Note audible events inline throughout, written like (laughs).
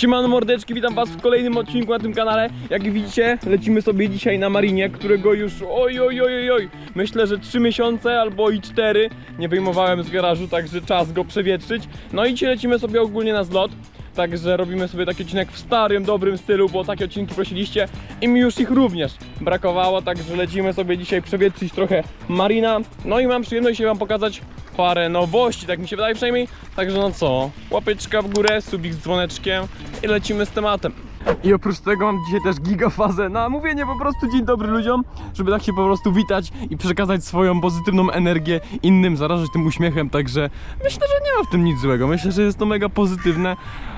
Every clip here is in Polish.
Siemano mordeczki, witam was w kolejnym odcinku na tym kanale. Jak widzicie, lecimy sobie dzisiaj na marinie, którego już oj oj oj oj Myślę, że 3 miesiące albo i 4 nie wyjmowałem z garażu, także czas go przewietrzyć. No i dzisiaj lecimy sobie ogólnie na zlot. Także robimy sobie taki odcinek w starym, dobrym stylu, bo takie odcinki prosiliście i mi już ich również brakowało, także lecimy sobie dzisiaj przewietrzyć trochę marina. No i mam przyjemność się wam pokazać parę nowości, tak mi się wydaje przynajmniej. Także no co, łapeczka w górę, subik z dzwoneczkiem i lecimy z tematem. I oprócz tego mam dzisiaj też gigafazę na mówienie po prostu dzień dobry ludziom, żeby tak się po prostu witać i przekazać swoją pozytywną energię innym, zarażać tym uśmiechem, także myślę, że nie ma w tym nic złego, myślę, że jest to mega pozytywne.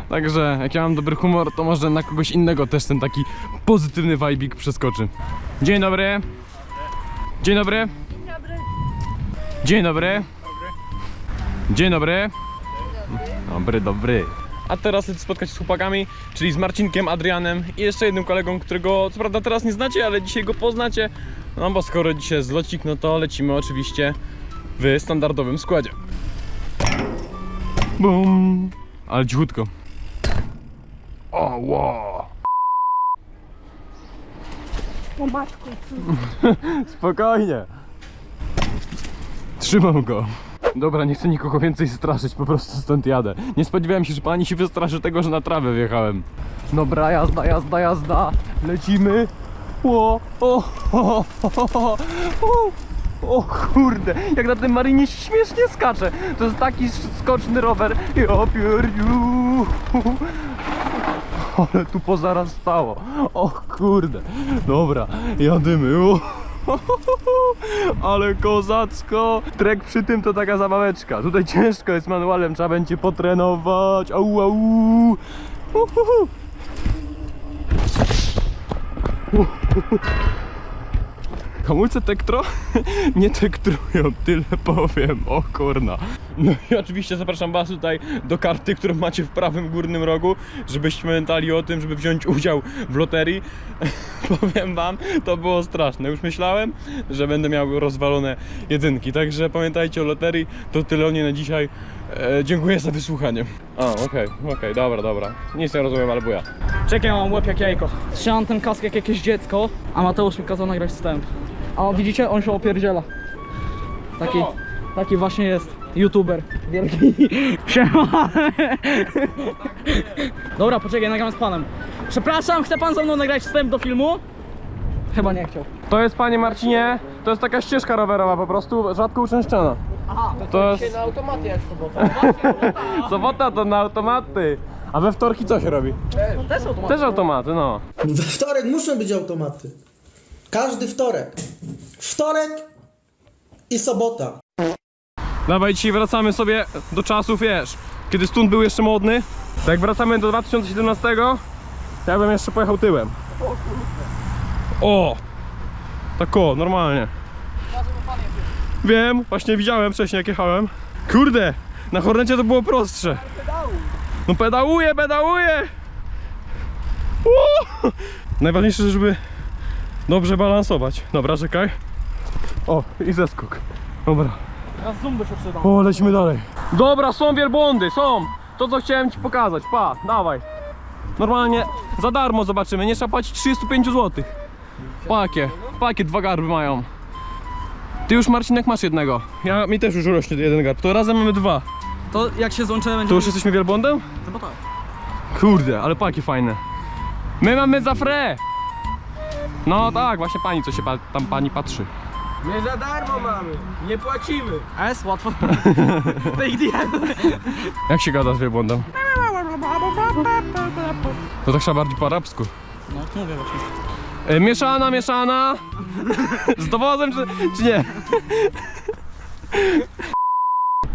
Także jak ja mam dobry humor, to może na kogoś innego też ten taki pozytywny vibik przeskoczy. Dzień dobry. Dzień dobry. Dzień dobry. Dzień dobry. Dobry, dobry. A teraz lecę spotkać się z chłopakami, czyli z Marcinkiem, Adrianem i jeszcze jednym kolegą, którego co prawda teraz nie znacie, ale dzisiaj go poznacie. No bo skoro dzisiaj jest zlocik, no to lecimy oczywiście w standardowym składzie. Bum. Ale cichutko. O, wow. O matku. (laughs) Spokojnie. Trzymam go. Dobra, nie chcę nikogo więcej straszyć, po prostu stąd jadę. Nie spodziewałem się, że pani się wystraszy tego, że na trawę wjechałem. Dobra, jazda, jazda, jazda. Lecimy. O, o, o, o, o, o. O kurde, jak na tym marinie śmiesznie skacze. To jest taki skoczny rower. Ja pierdziu. Ale tu pozarastało. O kurde. Dobra, jadymy. O. (laughs) Ale kozacko! Trek przy tym to taka zabaweczka. Tutaj ciężko jest manualem, trzeba będzie potrenować. Au, au. Uhuhu. Uhuhu. Hamulce Tektro (laughs) nie tektrują, tyle powiem, o kurna. No i oczywiście zapraszam was tutaj do karty, którą macie w prawym górnym rogu, żebyście pamiętali o tym, żeby wziąć udział w loterii. (laughs) powiem wam, to było straszne. Już myślałem, że będę miał rozwalone jedynki, także pamiętajcie o loterii. To tyle o niej na dzisiaj. E, dziękuję za wysłuchanie. A, okej, okej, dobra, dobra. Nic nie rozumiem, ale buja. Czekaj, mam łeb jak jajko. Trzymam ten kask jak jakieś dziecko, a Mateusz mi kazał nagrać wstęp. A widzicie, on się opierdziela. Taki, taki właśnie jest. YouTuber. Wielki. (laughs) Siema. Dobra, poczekaj, nagramy z panem. Przepraszam, chce pan ze mną nagrać wstęp do filmu? Chyba nie chciał. To jest, panie Marcinie, to jest taka ścieżka rowerowa po prostu, rzadko uczęszczana. Aha, To jest... na automaty jak sobota. (laughs) Sobota to na automaty. A we wtorki co się robi? No też automaty. Też automaty, no. We wtorek muszą być automaty. Każdy wtorek. Wtorek i sobota. Dawaj, dzisiaj wracamy sobie do czasów, wiesz, kiedy stun był jeszcze modny. Tak jak wracamy do 2017, to ja bym jeszcze pojechał tyłem. O! Tak o, normalnie. Wiem, właśnie widziałem wcześniej jak jechałem. Kurde, na Hornecie to było prostsze. No pedałuję, pedałuję! Uuu! Najważniejsze, żeby dobrze balansować. Dobra, czekaj. O, i zeskok. Dobra. Teraz zoom by się przydał. O, lecimy dalej. Dobra, są wielbłądy, są. To co chciałem ci pokazać. Pa, dawaj. Normalnie za darmo zobaczymy, nie trzeba płacić 35 zł. Pakie, pakie dwa garby mają. Ty już Marcinek masz jednego. Ja mi też już rośnie jeden garb. To razem mamy dwa. To jak się złączymy będzie... To już jesteśmy wielbłądem? Chyba tak. Kurde, ale paki fajne. My mamy za fre. No tak, właśnie pani co się pa tam pani patrzy. My za darmo mamy, nie płacimy. S, łatwo. (laughs) Jak się gada z wielbłądem? To tak trzeba bardziej po arabsku. No, mówię właśnie. E, mieszana, mieszana! Z dowozem czy, czy nie?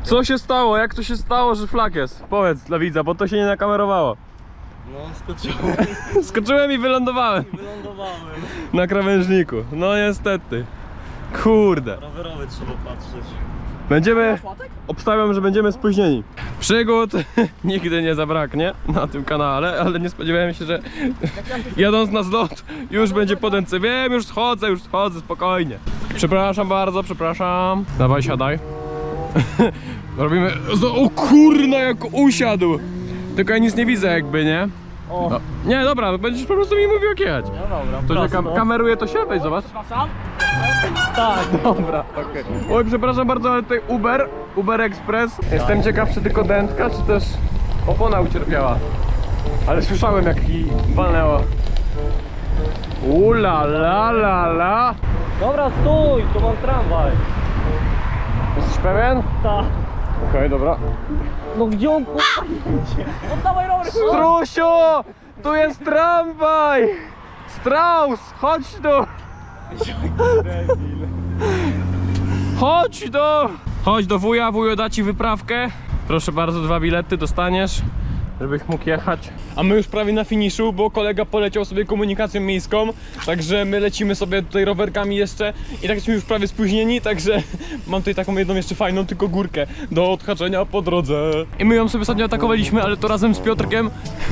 Co się stało? Jak to się stało, że flak jest? Powiedz dla widza, bo to się nie nakamerowało. No, skoczyłem, (laughs) Skoczyłem i wylądowałem wylądowałem. Na krawężniku. No niestety. Kurde. Rowerowy trzeba patrzeć. Będziemy... Obstawiam, że będziemy spóźnieni. Przygód (laughs) nigdy nie zabraknie na tym kanale, ale nie spodziewałem się, że (laughs) jadąc na zlot już będzie podęce. Wiem, już schodzę, już schodzę, spokojnie. Przepraszam bardzo, przepraszam. Dawaj, siadaj. (laughs) Robimy... O kurna, jak usiadł! Tylko ja nic nie widzę jakby, nie? O. No. Nie, dobra, będziesz po prostu mi mówił jak jechać. No dobra, To, że kam kameruje to się? Weź zobacz. Tak. (laughs) Dobra, okej. Oj, przepraszam bardzo, ale tutaj Uber, Uber Express. Jestem ciekaw, czy tylko dętka, czy też opona ucierpiała. Ale słyszałem, jak i walnęło. Ula la la la. Dobra, stój, to mam tramwaj. Jesteś pewien? Tak. Okej, dobra. No gdzie on kurwa idzie? Oddawaj rower, kurwa. Strusiu! Tu jest tramwaj! Strauss, chodź tu! Chodź tu! Chodź do wuja, wujo da ci wyprawkę. Proszę bardzo, dwa bilety dostaniesz, żebyś mógł jechać. A my już prawie na finiszu, bo kolega poleciał sobie komunikacją miejską, także my lecimy sobie tutaj rowerkami jeszcze i tak jesteśmy już prawie spóźnieni, także (laughs) mam tutaj taką jedną jeszcze fajną tylko górkę do odhaczenia po drodze. I my ją sobie ostatnio atakowaliśmy, ale to razem z Piotrkiem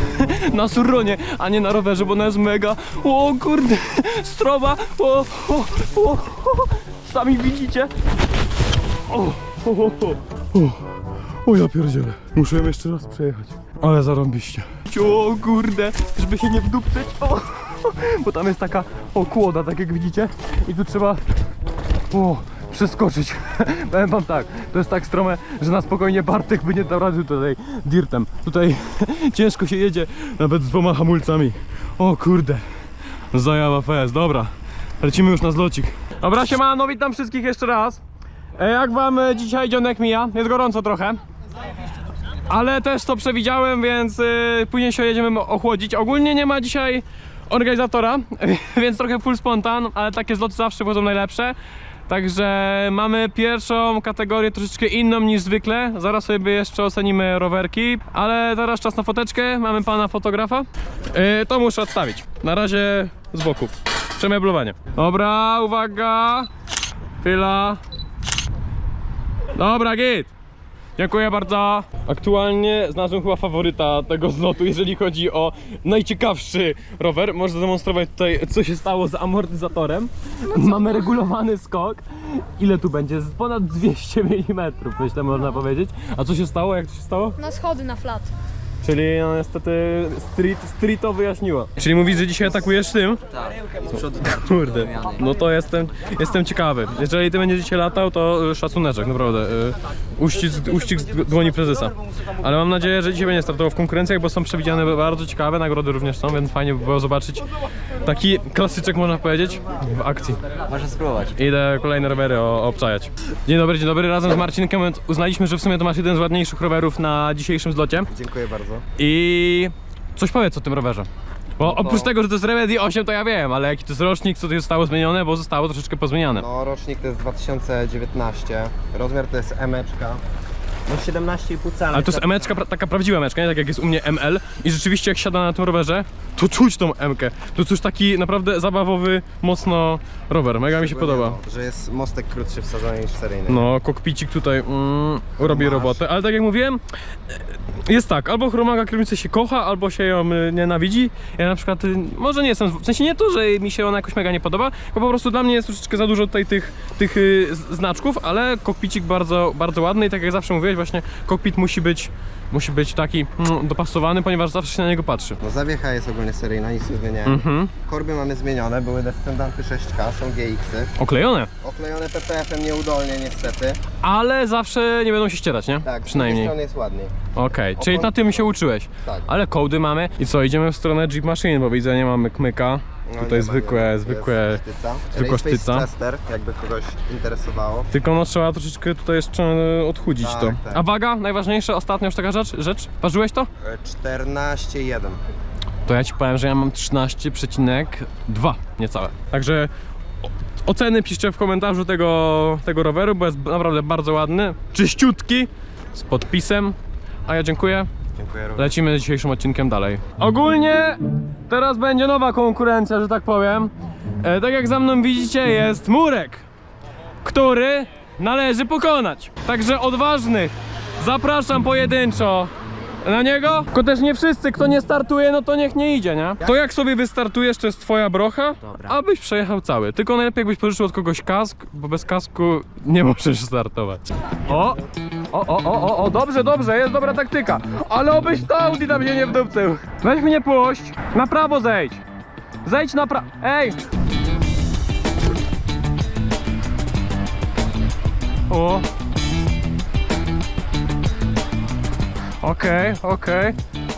(laughs) na surronie, a nie na rowerze, bo ona jest mega. O kurde, (laughs) stroba, o, o, o, o. sami widzicie. O, o, o, o. o, ja pierdzielę, muszę ją jeszcze raz przejechać. Ale zarąbiście. O kurde, żeby się nie wdupcyć, o, (laughs) bo tam jest taka o kłoda, tak jak widzicie. I tu trzeba o, przeskoczyć. (laughs) Powiem wam tak, to jest tak strome, że na spokojnie Bartek by nie dał rady tutaj dirtem. Tutaj (laughs) ciężko się jedzie, nawet z dwoma hamulcami. O kurde, zajawa fest, dobra. Lecimy już na zlocik. Dobra, siemano, witam wszystkich jeszcze raz. E, Jak wam e, dzisiaj dzionek mija? Jest gorąco trochę. Ale też to przewidziałem, więc y, później się jedziemy ochłodzić. Ogólnie nie ma dzisiaj organizatora, (laughs) więc trochę full spontan, ale takie zloty zawsze będą najlepsze. Także mamy pierwszą kategorię troszeczkę inną niż zwykle. Zaraz sobie jeszcze ocenimy rowerki, ale teraz czas na foteczkę. Mamy pana fotografa. Y, to muszę odstawić. Na razie z boku. Przemeblowanie. Dobra, uwaga. Chwila. Dobra, git. Dziękuję bardzo. Aktualnie znalazłem chyba faworyta tego zlotu, jeżeli chodzi o najciekawszy rower. Może zademonstrować tutaj, co się stało z amortyzatorem. Mamy regulowany skok. Ile tu będzie? Z ponad 200 mm, myślę, można powiedzieć. A co się stało? Jak to się stało? Na schody na flat. Czyli no niestety street, street to wyjaśniło. Czyli mówisz, że dzisiaj atakujesz tym? Tak, Kurde, no to jestem, jestem ciekawy. Jeżeli ty będziesz dzisiaj latał, to y, szacuneczek, naprawdę. y, Uścisk, uścisk z dłoni prezesa. Ale mam nadzieję, że dzisiaj będzie startował w konkurencjach, bo są przewidziane bardzo ciekawe, nagrody również są, więc fajnie by było zobaczyć taki klasyczek, można powiedzieć, w akcji. Można spróbować. Idę kolejne rowery o- obczajać. Dzień dobry, dzień dobry. Razem z Marcinkiem uznaliśmy, że w sumie to masz jeden z ładniejszych rowerów na dzisiejszym zlocie. Dziękuję bardzo. I coś powiedz o tym rowerze. Bo oprócz tego, że to jest Remedy 8, to ja wiem, ale jaki to jest rocznik, co tu zostało zmienione, bo zostało troszeczkę pozmieniane. No, rocznik to jest 2019, rozmiar to jest emeczka. No 17,5 cala. Ale to jest emeczka, pra- taka prawdziwa emeczka, nie tak jak jest u mnie ML. I rzeczywiście jak siada na tym rowerze, to czuć tą emkę. To jest już taki naprawdę zabawowy, mocno rower. Mega mi się podoba. Że jest mostek krótszy wsadzony niż seryjny. No, kokpicik tutaj mm, robi Masz. robotę, ale tak jak mówiłem, e, jest tak, albo chromaga kierownicy się kocha, albo się ją y, nienawidzi. Ja na przykład, y, może nie jestem, w sensie nie to, że mi się ona jakoś mega nie podoba, bo po prostu dla mnie jest troszeczkę za dużo tutaj tych, tych y, z- znaczków, ale kokpicik bardzo, bardzo ładny i tak jak zawsze mówiłeś, właśnie kokpit musi być, musi być taki mm, dopasowany, ponieważ zawsze się na niego patrzy. No zawiecha jest ogólnie seryjna, nic nie zmieniałem. Mhm. Korby mamy zmienione, były descendanty 6K, są GX-y. Oklejone, Oklejone PPF-em nieudolnie niestety. ale zawsze nie będą się ścierać, nie? Tak, Przynajmniej. strony jest ładniej. Okej, czyli na tym się uczyłeś. Tak. Ale kołdy mamy. I co, idziemy w stronę Jeep Machine, bo widzę, nie mamy kmyka. No, Tutaj nie ma, zwykłe, nie ma. zwykłe. Jest sztyca. zwykła sztyca. Chester, jakby kogoś interesowało. Tylko no trzeba troszeczkę tutaj jeszcze e, odchudzić Tak, to. tak. A waga, najważniejsza, ostatnia już taka rzecz, rzecz. Ważyłeś to? E, 14,1. To ja ci powiem, że ja mam 13,2 niecałe. Także o- oceny piszcie w komentarzu tego, tego roweru, bo jest naprawdę bardzo ładny, czyściutki, z podpisem. A ja dziękuję. Dziękuję również. Lecimy dzisiejszym odcinkiem dalej. Ogólnie teraz będzie nowa konkurencja, że tak powiem. E, tak jak za mną widzicie jest murek, który należy pokonać. Także odważnych zapraszam pojedynczo na niego. Tylko też nie wszyscy, kto nie startuje, no to niech nie idzie, nie? To jak sobie wystartujesz, to jest twoja brocha, Dobra. abyś przejechał cały. Tylko najlepiej jakbyś pożyczył od kogoś kask, bo bez kasku nie (laughs) możesz startować. O! O, o, o, o, o, dobrze, dobrze, jest dobra taktyka. Ale obyś to Audi tam mnie nie wdupcył. Weź mnie puść. Na prawo zejdź. Zejdź na prawo. Ej! O. Okej, okej.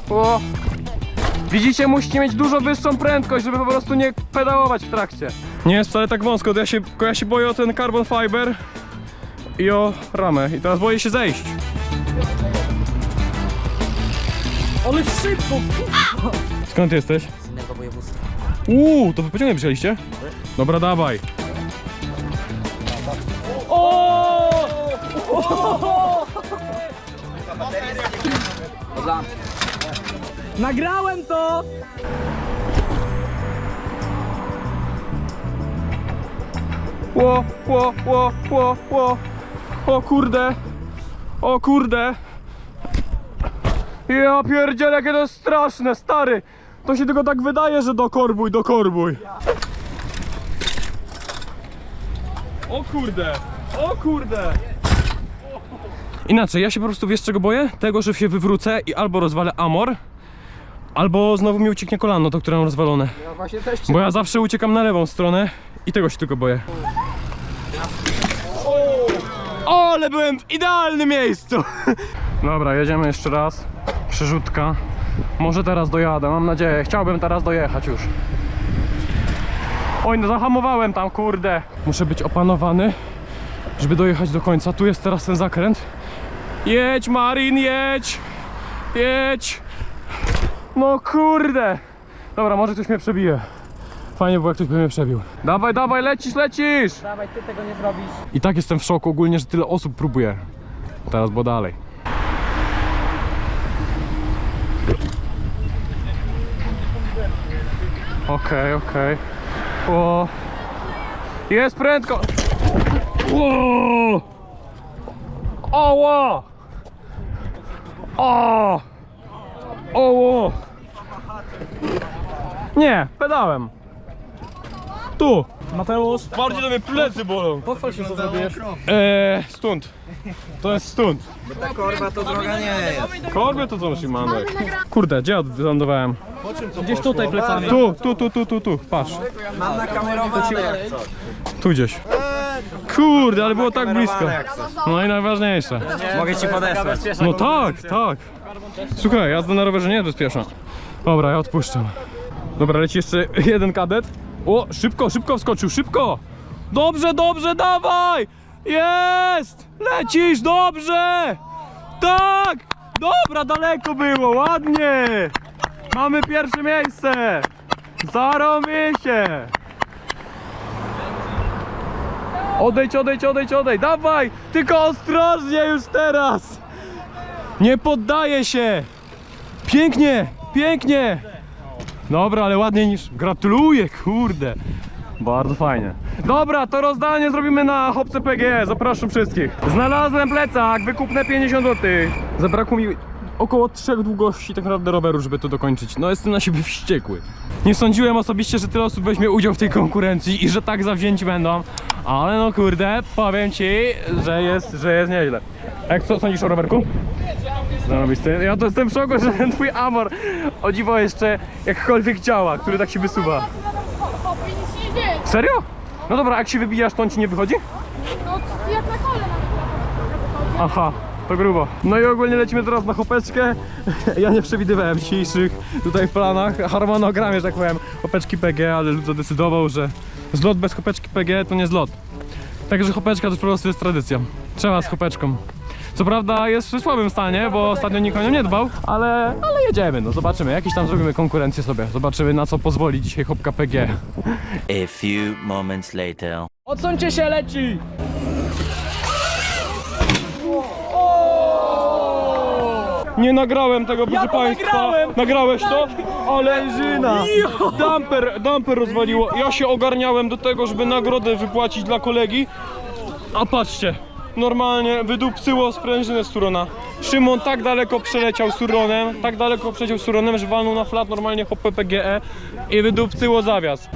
O. Widzicie, musicie mieć dużo wyższą prędkość, żeby po prostu nie pedałować w trakcie. Nie jest wcale tak wąsko, to ja się, ja się boję o ten carbon fiber i o ramę. I teraz boję się zejść. Ale szybko! Skąd jesteś? Z innego województwa. Uuu, to wy pociągiem przyjechaliście? Dobra, dawaj. O! Nagrałem to! Ło, ło, ło, ło, ło. O kurde. O kurde. Ja pierdzielę, jakie to jest straszne, stary. To się tylko tak wydaje, że dokorbuj, dokorbuj. O kurde, o kurde. Inaczej, ja się po prostu wiesz czego boję? Tego, że się wywrócę i albo rozwalę amor, albo znowu mi ucieknie kolano, to które mam rozwalone. Ja właśnie też Bo ja zawsze uciekam na lewą stronę i tego się tylko boję. O, ale byłem w idealnym miejscu! (laughs) Dobra, jedziemy jeszcze raz. Przerzutka. Może teraz dojadę, mam nadzieję. Chciałbym teraz dojechać już. Oj, no zahamowałem tam, kurde. Muszę być opanowany, żeby dojechać do końca. Tu jest teraz ten zakręt. Jedź, Marin, jedź! Jedź! No kurde! Dobra, może ktoś mnie przebije. Fajnie było, jak ktoś by mnie przebił. Dawaj, dawaj, lecisz, lecisz! Dawaj, ty tego nie zrobisz. I tak jestem w szoku ogólnie, że tyle osób próbuje. Teraz bo dalej. Okej, okej. O. Jest prędko. O! Oło! O! Oło! Nie, pedałem. Tu. Mateusz, Bardziej do mnie plecy bolą. pochwal się co zrobiłeś. Eee, stąd. To jest stąd. Ta korba to droga nie jest. Korbie to co musi mandek. Kurde, gdzie ja wylądowałem? Gdzieś tutaj plecami. Tu, tu, tu, tu, tu, tu, patrz. Mam nakamerowane jak coś. Tu gdzieś. Kurde, ale było tak blisko. No i najważniejsze. Mogę ci podesłać. No tak, tak. Słuchaj, jazda na rowerze nie jest bezpieczna. Dobra, ja odpuszczam. Dobra, leci jeszcze jeden kadet. O, szybko, szybko wskoczył, szybko! Dobrze, dobrze, dawaj! Jest! Lecisz, dobrze! Tak! Dobra, daleko było, ładnie! Mamy pierwsze miejsce! Zarobiście! Odejdź, odejdź, odejdź, odejdź, dawaj! Tylko ostrożnie już teraz! Nie poddaję się! Pięknie, pięknie! Dobra, ale ładniej niż... Gratuluję, kurde! Bardzo fajnie. Dobra, to rozdanie zrobimy na Hopce PG. Zapraszam wszystkich. Znalazłem plecak, wykupne 50 zł. Zabrakło mi około trzech długości tak naprawdę roweru, żeby to dokończyć. No jestem na siebie wściekły. Nie sądziłem osobiście, że tyle osób weźmie udział w tej konkurencji i że tak zawzięci będą. Ale no kurde, powiem ci, że jest, że jest nieźle. Jak co sądzisz o rowerku? Zarobisty. Ja to jestem w szoku, że ten twój amor o dziwo jeszcze jakkolwiek działa, który tak się wysuwa. Hopy, nic się nie dzieje. Serio? No dobra, a jak się wybijasz, to on ci nie wychodzi? No, jak na kole nawet. Aha, to grubo. No i ogólnie lecimy teraz na chopeczkę. (laughs) Ja nie przewidywałem dzisiejszych tutaj w planach, harmonogramie, że tak powiem, chopeczki PG, ale lud zadecydował, że zlot bez chopeczki PG to nie zlot. Także chopeczka to po prostu jest tradycja. Trzeba z chopeczką. Co prawda jest w słabym stanie, bo ostatnio nikt o nią nie dbał, ale, ale jedziemy, no zobaczymy. Jakiś tam zrobimy konkurencję sobie. Zobaczymy na co pozwoli dzisiaj chopka PG. A few moments later. Odsuńcie się, leci! Nie nagrałem tego, proszę to państwa. nagrałem! Nagrałeś to? Ale żyna! Damper, damper rozwaliło. Ja się ogarniałem do tego, żeby nagrodę wypłacić dla kolegi. A patrzcie, normalnie wydupcyło sprężynę z Turona. Szymon tak daleko przeleciał Suronem, tak daleko przeleciał Suronem, że walnął na flat normalnie hopę PGE i wydupcyło zawias.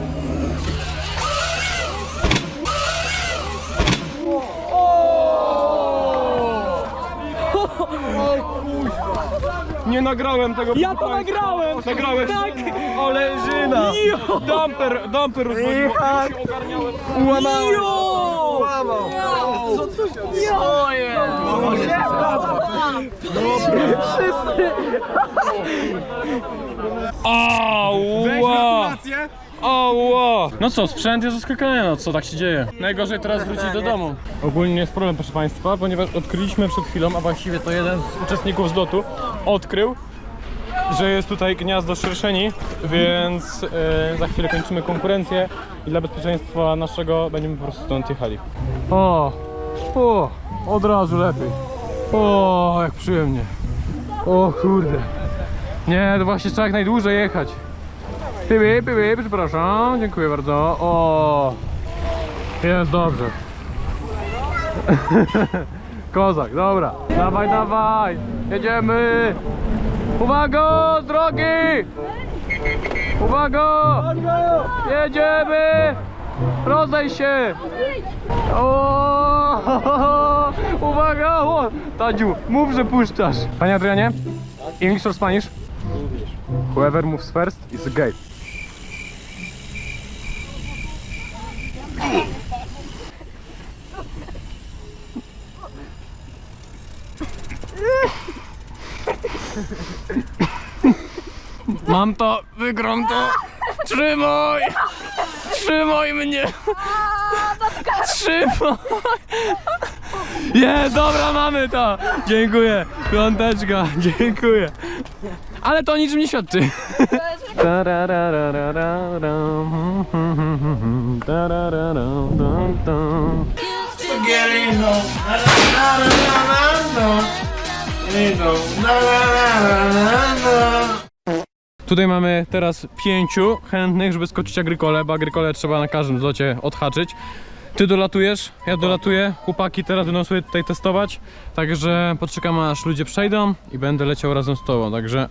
Nie nagrałem tego. Ja to nagrałem! Nagrałeś? Tak! Oleżyna! Dumper, dumper rozwaliło. Ja się ogarniałem. Ułamałem! Ała! Ała! No co, sprzęt jest zaskakany, no co tak się dzieje? Najgorzej teraz wrócić do domu. Ogólnie jest problem, proszę Państwa, ponieważ odkryliśmy przed chwilą, a właściwie to jeden z uczestników zlotu odkrył, że jest tutaj gniazdo szerszeni, więc e, za chwilę kończymy konkurencję i dla bezpieczeństwa naszego będziemy po prostu stąd jechali. O, o, od razu lepiej. O, jak przyjemnie. O kurde. Nie, to właśnie trzeba jak najdłużej jechać. Pyby, pyby, przepraszam, dziękuję bardzo. O, jest dobrze. (laughs) Kozak, dobra. Dawaj, dawaj, jedziemy. Uwaga, z drogi! Uwaga! Jedziemy! Rozej się! (laughs) Uwaga! O, Tadziu, mów, że puszczasz. Panie Adrianie, English or Spanish? Whoever moves first is gay. Mam to, wygram to. Trzymaj! Trzymaj mnie! Trzymaj! Jest, dobra, mamy to! Dziękuję, piąteczka, dziękuję. Ale to niczym nie świadczy. Tutaj mamy teraz pięciu chętnych, żeby skoczyć agrykole, bo agrykole trzeba na każdym zlocie odhaczyć. Ty dolatujesz, ja dolatuję, chłopaki teraz będą sobie tutaj testować, także poczekamy aż ludzie przejdą i będę leciał razem z tobą, także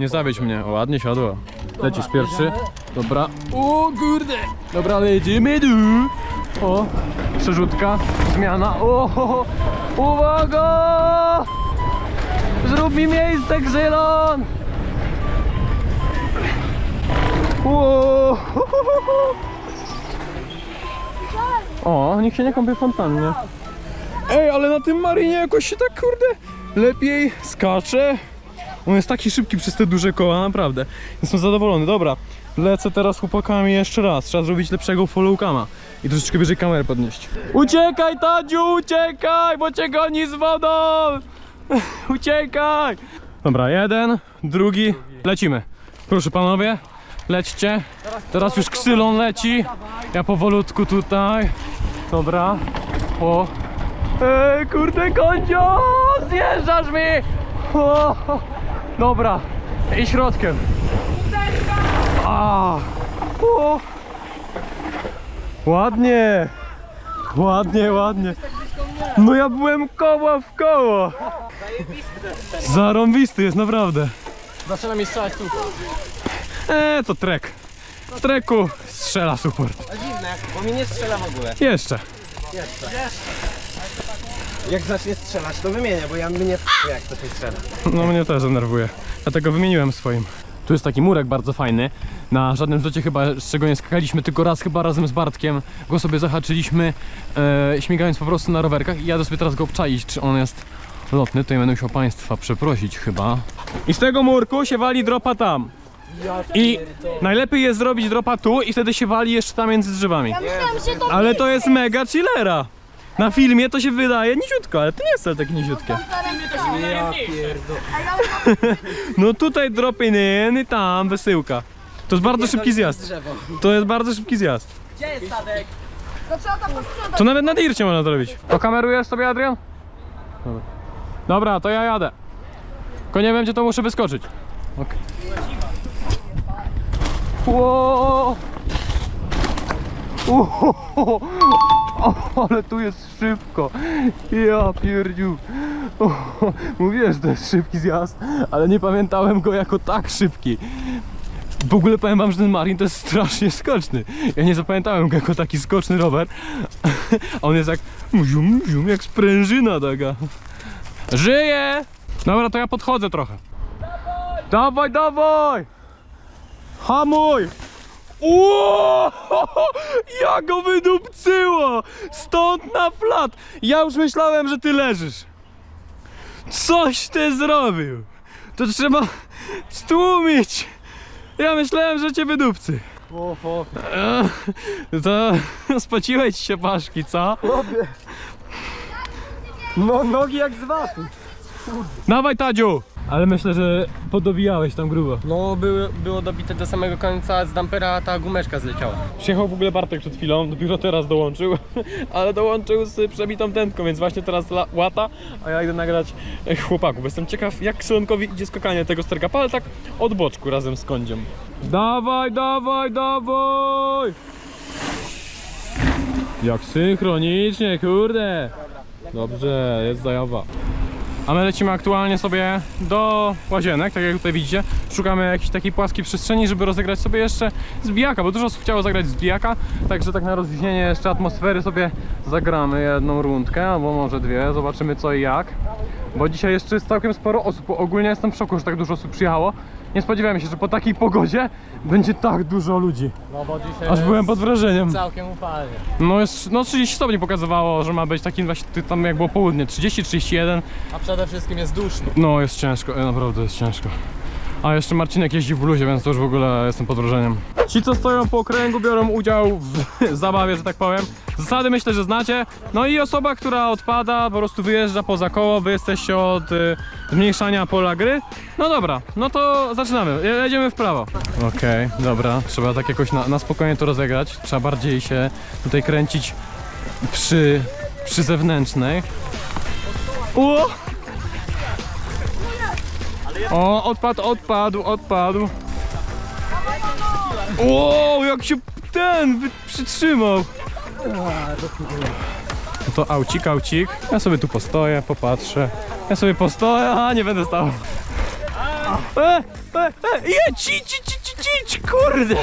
nie zawiedź mnie, o ładnie siadło. Lecisz pierwszy, dobra. O kurde, dobra lecimy tu. O, przerzutka, zmiana, o, uwaga! Zrób mi miejsce! Wow. O, nikt się nie kąpie w fontannie. Ej, ale na tym marinie jakoś się tak kurde lepiej skacze. On jest taki szybki przez te duże koła, naprawdę. Jestem zadowolony. Dobra, lecę teraz chłopakami jeszcze raz. Trzeba zrobić lepszego followcama i troszeczkę wyżej kamerę podnieść. Uciekaj, Tadziu, uciekaj, bo cię goni z wodą! (laughs) uciekaj! Dobra, jeden, drugi, lecimy. Proszę panowie, lećcie. Teraz już ksylon leci. Ja powolutku tutaj. Dobra. O. Ej, kurde, kondzio! Zjeżdżasz mi! O. Dobra. I środkiem. A. O. Ładnie. Ładnie, ładnie. No ja byłem koło w koło. Zarąbisty jest, naprawdę. Zaczyna mi strzelać tu. Eee, to trek. W treku strzela support. Dziwne, bo mi nie strzela w ogóle. Jeszcze. Jak zacznie strzelać, to wymienię, bo ja mnie jak coś mi strzela. No mnie też denerwuje. Dlatego wymieniłem swoim. Tu jest taki murek bardzo fajny. Na żadnym zlocie chyba z czego nie skakaliśmy, tylko raz chyba razem z Bartkiem go sobie zahaczyliśmy, e, śmigając po prostu na rowerkach i jadę sobie teraz go obczaić, czy on jest lotny. Tutaj będę musiał Państwa przeprosić chyba. I z tego murku się wali dropa tam. I najlepiej jest zrobić dropa tu i wtedy się wali jeszcze tam między drzewami. Myślałem, że to Ale to jest mega chillera. Na filmie to się wydaje niziutko, ale to nie jest wcale takie niziutkie. (laughs) No tutaj drop in i tam wysyłka. To jest bardzo szybki zjazd. To jest bardzo szybki zjazd. To trzeba tam posprzątać. To nawet na dircie można zrobić. To kamerujesz sobie, Adrian? Dobra. Dobra, to ja jadę. Tylko nie wiem, gdzie to muszę wyskoczyć. Okej. Ło! Ło! O, (laughs) ale tu jest szybko. Ja pierdziu. (laughs) O, mówiłem, że to jest szybki zjazd, ale nie pamiętałem go jako tak szybki. W ogóle powiem wam, że ten Marin to jest strasznie skoczny. Ja nie zapamiętałem go jako taki skoczny rower. (laughs) A on jest jak zium, zium, jak sprężyna taka. Żyje! Dobra, to ja podchodzę trochę. Dawaj, dawaj! Hamuj! Ło! Jak go wydupcyło! Stąd na flat! Ja już myślałem, że ty leżysz. Coś ty zrobił! To trzeba stłumić! Ja myślałem, że cię wydupcy. Eee, To (laughs) spociłeś się paszki, co? No nogi jak z waty. Dawaj Tadziu! Ale myślę, że podobijałeś tam grubo. No były, było dobite do samego końca, z dampera ta gumeczka zleciała. Przyjechał w ogóle Bartek przed chwilą, dopiero teraz dołączył, (laughs) ale dołączył z przebitą tętką, więc właśnie teraz łata, a ja idę nagrać e, chłopaków. Jestem ciekaw, jak Słonkowi idzie skakanie tego sterkapa, ale tak od boczku razem z kądziem. Dawaj, dawaj, dawaj! Jak synchronicznie, kurde! Dobrze, jest zajawa. A my lecimy aktualnie sobie do łazienek, tak jak tutaj widzicie. Szukamy jakiejś takiej płaskiej przestrzeni, żeby rozegrać sobie jeszcze zbijaka, bo dużo osób chciało zagrać zbijaka, także tak na rozluźnienie jeszcze atmosfery sobie zagramy jedną rundkę, albo może dwie, zobaczymy co i jak. Bo dzisiaj jeszcze jest całkiem sporo osób, ogólnie jestem w szoku, że tak dużo osób przyjechało. Nie spodziewałem się, że po takiej pogodzie będzie tak dużo ludzi. No bo dzisiaj Aż byłem pod wrażeniem. całkiem upalnie. No jest, no 30 stopni pokazywało, że ma być taki właśnie tam jak było południe, 30-31. A przede wszystkim jest duszno. No jest ciężko, e, naprawdę jest ciężko. A jeszcze Marcinek jeździ w bluzie, więc to już w ogóle jestem pod wrażeniem. Ci co stoją po okręgu biorą udział w (laughs) zabawie, że tak powiem. Zasady myślę, że znacie. No i osoba, która odpada, po prostu wyjeżdża poza koło, wy jesteście od y, zmniejszania pola gry. No dobra, no to zaczynamy, Je- jedziemy w prawo. Okej, dobra, trzeba tak jakoś na, na spokojnie to rozegrać. Trzeba bardziej się tutaj kręcić przy, przy zewnętrznej. O! O, odpadł, odpadł, odpadł. O, jak się ten przytrzymał. No to aucik, aucik. Ja sobie tu postoję, popatrzę. Ja sobie postoję, a nie będę stał. E, e, e, jedź, idź, idź, idź, idź, idź, kurde.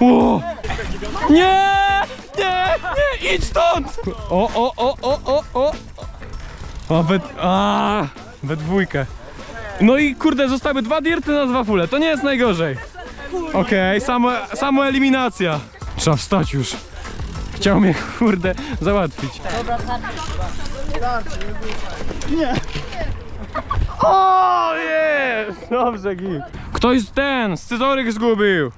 O, nie, nie, nie, idź stąd. O, o, o, o, o, o. We, a, we dwójkę. No i kurde, zostały dwa dirty na dwa fule, to nie jest najgorzej. Okej, samo, samo eliminacja. Trzeba wstać już. Chciał mnie kurde załatwić. Nie. O, jest! Dobrze, git. Ktoś ten, scyzoryk zgubił.